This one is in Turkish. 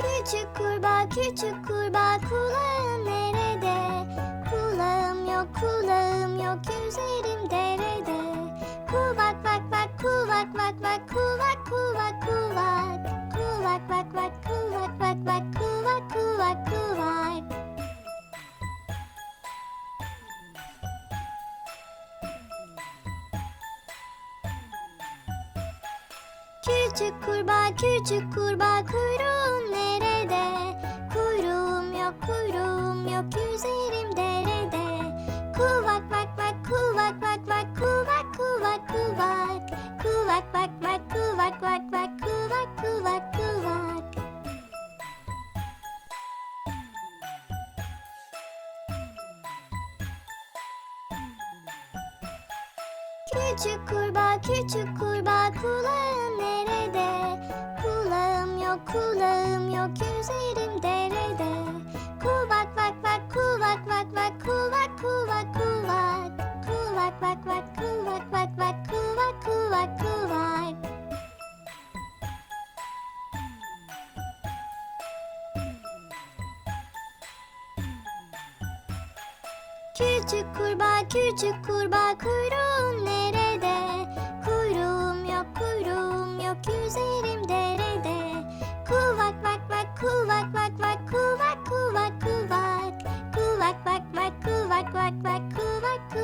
Küçük kurbağa küçük kurbağa kulağın nerede? Kulağım yok kulağım yok yüzerim derede. Kuvak vak vak kuvak vak vak kuvak kuvak kuvak. Kuvak vak vak Küçük kurbağa küçük kurbağa kuyruğun nerede? Kuyruğum yok kuyruğum yok yüzerim derede. Kuvak vak vak kuvak vak vak kuvak kuvak kuvak. Kuvak vak vak kuvak vak vak kuvak kuvak kuvak. Küçük kurbağa küçük kurbağa kulağın nerede? Kulağım yok kulağım yok yüzerim derede. Kuvak vak vak kuvak vak vak kuvak kuvak kuvak. Kuvak vak vak kuvak vak vak Küçük kurbağa küçük kurbağa kuyruğun nerede? Kuyruğum yok kuyruğum yok üzerim derede. Kuvak vak vak kuvak vak vak kuvak kuvak kuvak. Kuvak vak vak kuvak vak vak kuvak kuvak.